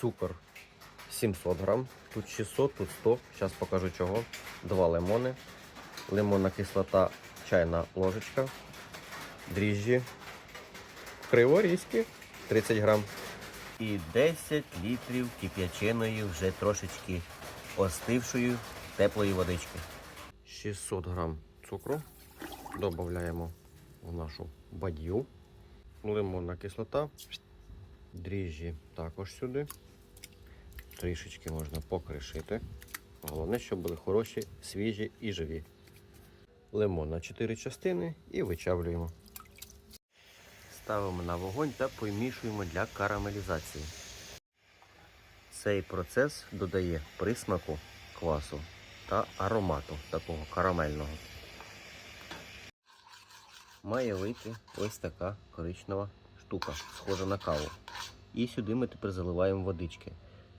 Цукор 700 грам, тут 600, тут 100. Зараз покажу чого. Два лимони, лимонна кислота, чайна ложечка, дріжджі, криворізькі 30 грам. І 10 літрів кип'яченої, вже трошечки остившої теплої водички. 600 грам цукру. Додаємо в нашу бадью. Лимонна кислота. Дріжджі також сюди. Трішечки можна покришити. Головне, щоб були хороші, свіжі і живі. Лимон на 4 частини і вичавлюємо. Ставимо на вогонь та помішуємо для карамелізації. Цей процес додає присмаку квасу та аромату такого карамельного. Має вийти ось така коричнева штука, схожа на каву. І сюди ми тепер заливаємо водички.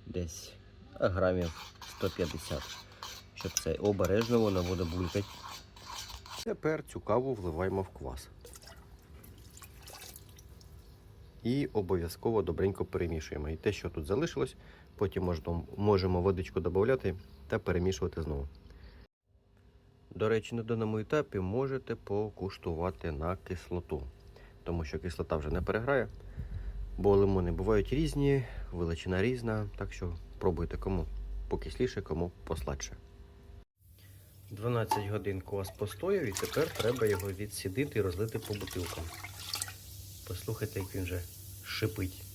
Десь грамів 150. Щоб це обережно воно буде булькати. Тепер цю каву вливаємо в квас. І обов'язково добренько перемішуємо. І те, що тут залишилось, потім можемо водичку додати та перемішувати знову. До речі, на даному етапі можете покуштувати на кислоту, тому що кислота вже не переграє, бо лимони бувають різні, величина різна, так що пробуйте кому покисліше, кому посладше. 12 годин квас постояв і тепер треба його відсідити і розлити по бутилкам. Послухайте, як він вже шипить.